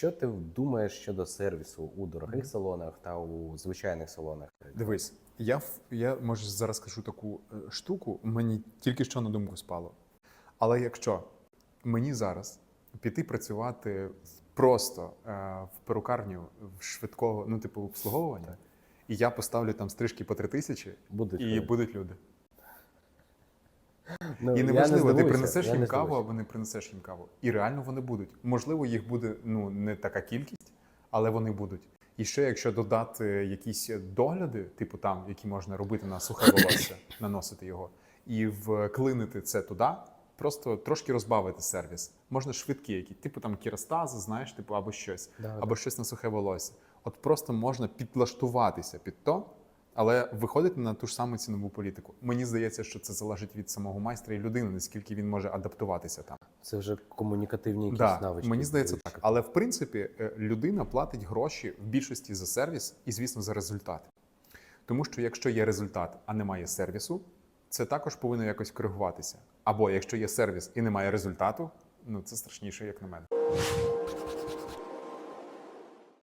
Що ти думаєш щодо сервісу у дорогих салонах та у звичайних салонах? Дивись, я я може зараз скажу таку е, штуку, мені тільки що на думку спало. Але якщо мені зараз піти працювати просто е, в перукарню в швидкого, ну типу обслуговування, і я поставлю там стрижки по три тисячі, Будуть і люди. будуть люди. Ну, і я не неважливо, ти принесеш їм каву або не принесеш їм каву. І реально вони будуть. Можливо, їх буде ну не така кількість, але вони будуть. І ще якщо додати якісь догляди, типу там, які можна робити на сухе волосся, наносити його, і вклинити це туди, просто трошки розбавити сервіс. Можна швидкі, які, типу там кірастази, знаєш, типу або щось, Да, або щось на сухе волосся. От просто можна підлаштуватися під то, але виходити на ту ж саму цінову політику. Мені здається, що це залежить від самого майстра і людини, наскільки він може адаптуватися там. Це вже комунікативні якісь Да, навички. мені здається так. Але в принципі е, людина платить гроші в більшості за сервіс і, звісно, за результат. Тому що якщо є результат, а немає сервісу, це також повинно якось коригуватися. Або якщо є сервіс і немає результату, ну це страшніше, як на мене.